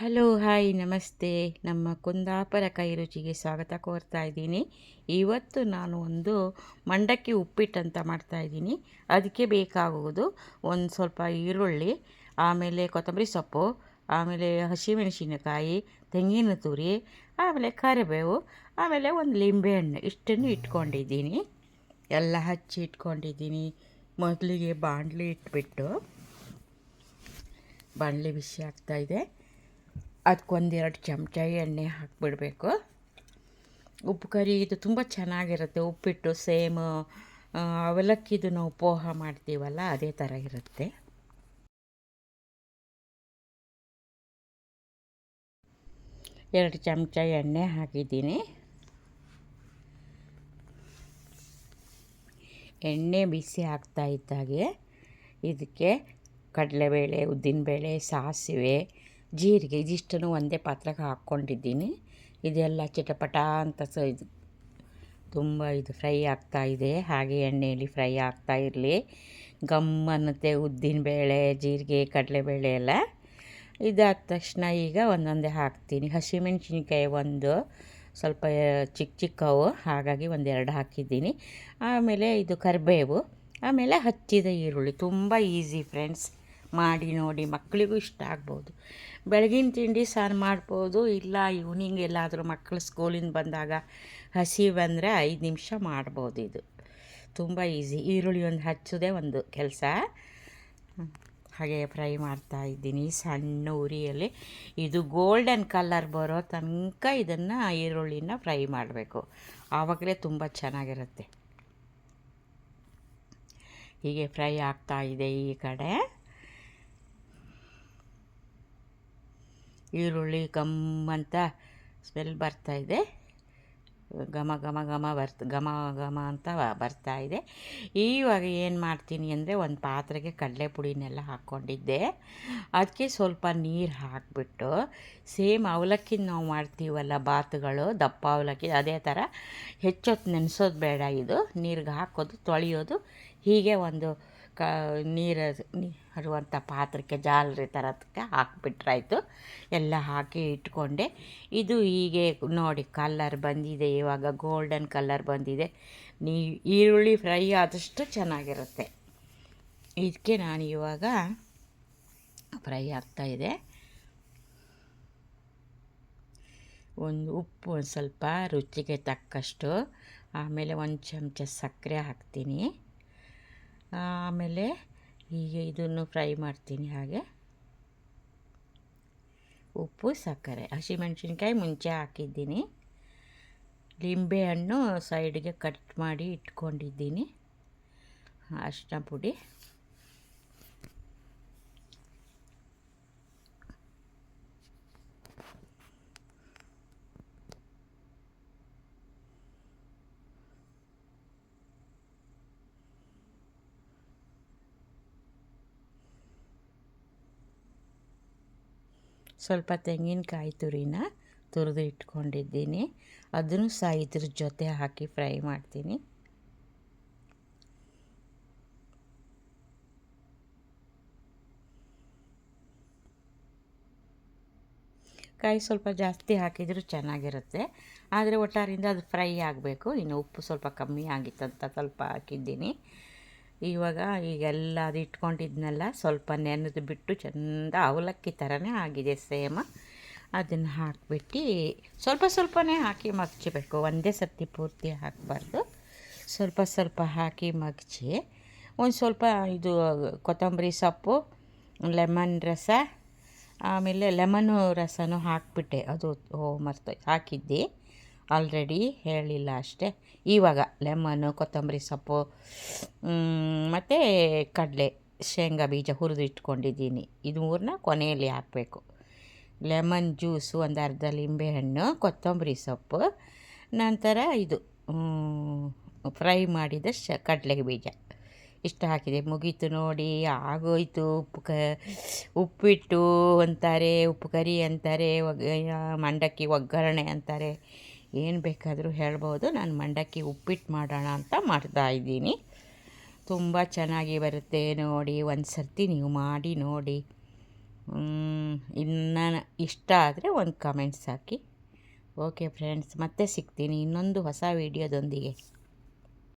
Hello, hi, ನಮಸ್ತೆ. ನಮ್ಮ ಕುಂದಾಪುರ ಕೈ ರುಚಿಗೆ ಸ್ವಾಗತ ಕೋರ್ತಾ ಇದ್ದೀನಿ. ಇವತ್ತು ನಾನು ಒಂದು ಮಂಡಕ್ಕಿ ಉಪ್ಪಿಟ್ಟು ಅಂತ ಮಾಡ್ತಾ ಇದ್ದೀನಿ. ಅದಕ್ಕೆ ಬೇಕಾಗುವುದು ಒಂದು ಸ್ವಲ್ಪ ಈರುಳ್ಳಿ, ಆಮೇಲೆ ಕೊತ್ತಂಬರಿ ಸೊಪ್ಪು, ಆಮೇಲೆ ಹಸಿಮೆಣಸಿನಕಾಯಿ, ತೆಂಗಿನ ತುರಿ, ಆಮೇಲೆ ಕರಿಬೇವು, ಆಮೇಲೆ ಒಂದು ಲಿಂಬೆಹಣ್ಣು ಇಷ್ಟನ್ನು ಇಟ್ಕೊಂಡಿದ್ದೀನಿ. ಎಲ್ಲ ಹಚ್ಚಿ ಇಟ್ಕೊಂಡಿದ್ದೀನಿ. ಮೊದಲಿಗೆ ಬಾಣಲಿ ಇಟ್ಬಿಟ್ಟು, ಬಾಣಲಿ ಬಿಸಿ ಆಗ್ತಾಯಿದೆ ಅದಕ್ಕೊಂದೆರಡು ಚಮಚ ಎಣ್ಣೆ ಹಾಕಿಬಿಡಬೇಕು. ಉಪ್ಪು ಕರಿ ಇದು ತುಂಬ ಚೆನ್ನಾಗಿರುತ್ತೆ. ಉಪ್ಪಿಟ್ಟು ಸೇಮ್ ಅವಲಕ್ಕಿದು ನಾವು ಪೋಹ ಮಾಡ್ತೀವಲ್ಲ, ಅದೇ ಥರ ಇರುತ್ತೆ. ಎರಡು ಚಮಚ ಎಣ್ಣೆ ಹಾಕಿದ್ದೀನಿ. ಎಣ್ಣೆ ಬಿಸಿ ಆಗ್ತಾ ಇದ್ದಾಗೆ, ಇದಕ್ಕೆ ಕಡಲೆಬೇಳೆ, ಉದ್ದಿನಬೇಳೆ, ಸಾಸಿವೆ ಜೀರಿಗೆ ಇದಿಷ್ಟನ್ನು ಒಂದೇ ಪಾತ್ರೆಗೆ ಹಾಕ್ಕೊಂಡಿದ್ದೀನಿ. ಇದೆಲ್ಲ ಚಿಟಪಟ ಅಂತ ಸ ಇದು ತುಂಬ ಇದು ಫ್ರೈ ಆಗ್ತಾ ಇದೆ. ಹಾಗೆ ಎಣ್ಣೆಯಲ್ಲಿ ಫ್ರೈ ಆಗ್ತಾ ಇರಲಿ. ಗಮ್ ಅನ್ನತ್ತೆ ಉದ್ದಿನಬೇಳೆ ಜೀರಿಗೆ, ಕಡಲೆಬೇಳೆ ಎಲ್ಲ. ಇದಾದ ತಕ್ಷಣ ಈಗ ಒಂದೊಂದೇ ಹಾಕ್ತೀನಿ. ಹಸಿಮೆಣಸಿನ್ಕಾಯಿ ಒಂದು, ಸ್ವಲ್ಪ ಚಿಕ್ಕ ಚಿಕ್ಕವು, ಹಾಗಾಗಿ ಒಂದೆರಡು ಹಾಕಿದ್ದೀನಿ. ಆಮೇಲೆ ಇದು ಕರಿಬೇವು, ಆಮೇಲೆ ಹಚ್ಚಿದ ಈರುಳ್ಳಿ. ತುಂಬ ಈಸಿ ಫ್ರೆಂಡ್ಸ್. ಮಾಡಿ ನೋಡಿ ಮಕ್ಕಳಿಗೂ ಇಷ್ಟ ಆಗ್ಬೋದು. ಬೆಳಗಿನ ತಿಂಡಿ ಸಾರು ಮಾಡ್ಬೋದು, ಇಲ್ಲ ಈವ್ನಿಂಗ್ ಎಲ್ಲಾದರೂ ಮಕ್ಕಳು ಸ್ಕೂಲಿಂದ ಬಂದಾಗ ಹಸಿ ಬಂದರೆ ಐದು ನಿಮಿಷ ಮಾಡ್ಬೋದು ಇದು. ತುಂಬ ಈಸಿ ಈರುಳ್ಳಿ ಒಂದು ಹಚ್ಚೋದೇ ಒಂದು ಕೆಲಸ. ಹಾಗೆ ಫ್ರೈ ಮಾಡ್ತಾ ಇದ್ದೀನಿ ಸಣ್ಣ ಉರಿಯಲ್ಲಿ. ಇದು ಗೋಲ್ಡನ್ ಕಲರ್ ಬರೋ ತನಕ ಇದನ್ನು ಈರುಳ್ಳಿನ ಫ್ರೈ ಮಾಡಬೇಕು. ಆವಾಗಲೇ ತುಂಬ ಚೆನ್ನಾಗಿರುತ್ತೆ. ಹೀಗೆ ಫ್ರೈ ಆಗ್ತಾ ಇದೆ ಈ ಕಡೆ. ಈರುಳ್ಳಿ ಗಮ್ಮಂತ ಸ್ಮೆಲ್ ಬರ್ತಾಯಿದೆ ಘಮ ಘಮ ಘಮ ಬರ್ತ, ಘಮ ಘಮ ಅಂತ ಬರ್ತಾ ಇದೆ. ಈವಾಗ ಏನು ಮಾಡ್ತೀನಿ ಅಂದರೆ ಒಂದು ಪಾತ್ರೆಗೆ ಕಡಲೆ ಪುಡಿನೆಲ್ಲ ಹಾಕ್ಕೊಂಡಿದ್ದೆ. ಅದಕ್ಕೆ ಸ್ವಲ್ಪ ನೀರು ಹಾಕಿಬಿಟ್ಟು ಸೇಮ್ ಅವಲಕ್ಕಿ ನಾವು ಮಾಡ್ತೀವಲ್ಲ ಬಾತುಗಳು, ದಪ್ಪ ಅವಲಕ್ಕಿ, ಅದೇ ಥರ ಹೆಚ್ಚೊತ್ತು ನೆನೆಸೋದು ಬೇಡ ಇದು. ನೀರಿಗೆ ಹಾಕೋದು, ತೊಳೆಯೋದು, ಹೀಗೆ ಒಂದು ಕ ನೀರು ಹರಿಯುವಂಥ ಪಾತ್ರಕ್ಕೆ ಜಾಲರಿ ಥರದಕ್ಕೆ ಹಾಕಿಬಿಟ್ರಾಯಿತು. ಎಲ್ಲ ಹಾಕಿ ಇಟ್ಕೊಂಡೆ. ಇದು ಹೀಗೆ ನೋಡಿ ಕಲ್ಲರ್ ಬಂದಿದೆ. ಇವಾಗ ಗೋಲ್ಡನ್ ಕಲ್ಲರ್ ಬಂದಿದೆ. ನೀ ಈರುಳ್ಳಿ ಫ್ರೈ ಆದಷ್ಟು ಚೆನ್ನಾಗಿರುತ್ತೆ. ಇದಕ್ಕೆ ನಾನು ಇವಾಗ ಫ್ರೈ ಆಗ್ತಾಯಿದೆ ಒಂದು ಉಪ್ಪು ಒಂದು ಸ್ವಲ್ಪ ರುಚಿಗೆ ತಕ್ಕಷ್ಟು. ಆಮೇಲೆ ಒಂದು ಚಮಚ ಸಕ್ಕರೆ ಹಾಕ್ತೀನಿ. ಆಮೇಲೆ ಹೀಗೆ ಇದನ್ನು ಫ್ರೈ ಮಾಡ್ತೀನಿ ಹಾಗೆ. ಉಪ್ಪು, ಸಕ್ಕರೆ. ಹಸಿಮೆಣ್ಸಿನ್ಕಾಯಿ ಮುಂಚೆ ಹಾಕಿದ್ದೀನಿ. ಲಿಂಬೆಹಣ್ಣು ಸೈಡ್ಗೆ ಕಟ್ ಮಾಡಿ ಇಟ್ಕೊಂಡಿದ್ದೀನಿ. ಅರಿಶಿನ ಪುಡಿ. ಸ್ವಲ್ಪ ತೆಂಗಿನಕಾಯಿ ತುರಿನ ತುರಿದು ಇಟ್ಕೊಂಡಿದ್ದೀನಿ. ಅದನ್ನು ಸಹ ಇದ್ರ ಜೊತೆ ಹಾಕಿ ಫ್ರೈ ಮಾಡ್ತೀನಿ. ಕಾಯಿ ಸ್ವಲ್ಪ ಜಾಸ್ತಿ ಹಾಕಿದರೂ ಚೆನ್ನಾಗಿರುತ್ತೆ. ಆದರೆ ಒಟ್ಟಾರಿಂದ ಅದು ಫ್ರೈ ಆಗಬೇಕು. ಇನ್ನು ಉಪ್ಪು ಸ್ವಲ್ಪ ಕಮ್ಮಿ ಆಗಿತ್ತಂತ ಸ್ವಲ್ಪ ಹಾಕಿದ್ದೀನಿ. ಇವಾಗ ಈಗೆಲ್ಲ ಅದು ಇಟ್ಕೊಂಡಿದ್ನೆಲ್ಲ, ಸ್ವಲ್ಪ ನೆನೆದು ಬಿಟ್ಟು ಚೆಂದ ಅವಲಕ್ಕಿ ಥರನೇ ಆಗಿದೆ ಸೇಮ. ಅದನ್ನು ಹಾಕಿಬಿಟ್ಟು ಸ್ವಲ್ಪ ಸ್ವಲ್ಪನೇ ಹಾಕಿ ಮಗ್ಚಬೇಕು. ಒಂದೇ ಸರ್ತಿ ಪೂರ್ತಿ ಹಾಕಬಾರ್ದು. ಸ್ವಲ್ಪ ಸ್ವಲ್ಪ ಹಾಕಿ ಮಗ್ಚಿ ಒಂದು ಸ್ವಲ್ಪ ಇದು ಕೊತ್ತಂಬರಿ ಸೊಪ್ಪು, ಲೆಮನ್ ರಸ, ಆಮೇಲೆ ಲೆಮನು ರಸನೂ ಹಾಕಿಬಿಟ್ಟೆ. ಅದು ಓ ಮರ್ತು ಹಾಕಿದ್ದೆ. ಆಲ್ರೆಡಿ ಹೇಳಿಲ್ಲ ಅಷ್ಟೇ. ಇವಾಗ ಲೆಮನ್ನು ಕೊತ್ತಂಬರಿ ಸೊಪ್ಪು ಮತ್ತು ಕಡಲೆ, ಶೇಂಗಾ ಬೀಜ ಹುರಿದು ಇಟ್ಕೊಂಡಿದ್ದೀನಿ ಇದು ಮೂರನ್ನ ಕೊನೆಯಲ್ಲಿ ಹಾಕಬೇಕು. ಲೆಮನ್ ಜ್ಯೂಸು, ಒಂದು ಅರ್ಧ ಲಿಂಬೆಹಣ್ಣು ಕೊತ್ತಂಬರಿ ಸೊಪ್ಪು, ನಂತರ ಇದು ಫ್ರೈ ಮಾಡಿದ ಶ ಕಡಲೆ ಬೀಜ. ಇಷ್ಟು ಹಾಕಿದೆ. ಮುಗೀತು ನೋಡಿ, ಆಗೋಯ್ತು. ಉಪ್ಪು ಕ, ಉಪ್ಪಿಟ್ಟು ಅಂತಾರೆ, ಉಪ್ಪು ಕರಿ ಅಂತಾರೆ, ಒಗ್ಗ ಮಂಡಕ್ಕಿ ಒಗ್ಗರಣೆ ಅಂತಾರೆ. ಏನು ಬೇಕಾದರೂ ಹೇಳ್ಬೋದು. ನಾನು ಮಂಡಕ್ಕಿ ಉಪ್ಪಿಟ್ಟು ಮಾಡೋಣ ಅಂತ ಮಾಡ್ತಾ ಇದ್ದೀನಿ. ತುಂಬ ಚೆನ್ನಾಗಿ ಬರುತ್ತೆ ನೋಡಿ. ಒಂದು ಸರ್ತಿ ನೀವು ಮಾಡಿ ನೋಡಿ. ಇನ್ನು ಇಷ್ಟ ಆದರೆ ಒಂದು ಕಮೆಂಟ್ಸ್ ಹಾಕಿ. ಓಕೆ ಫ್ರೆಂಡ್ಸ್ ಮತ್ತೆ ಸಿಗ್ತೀನಿ ಇನ್ನೊಂದು ಹೊಸ ವೀಡಿಯೋದೊಂದಿಗೆ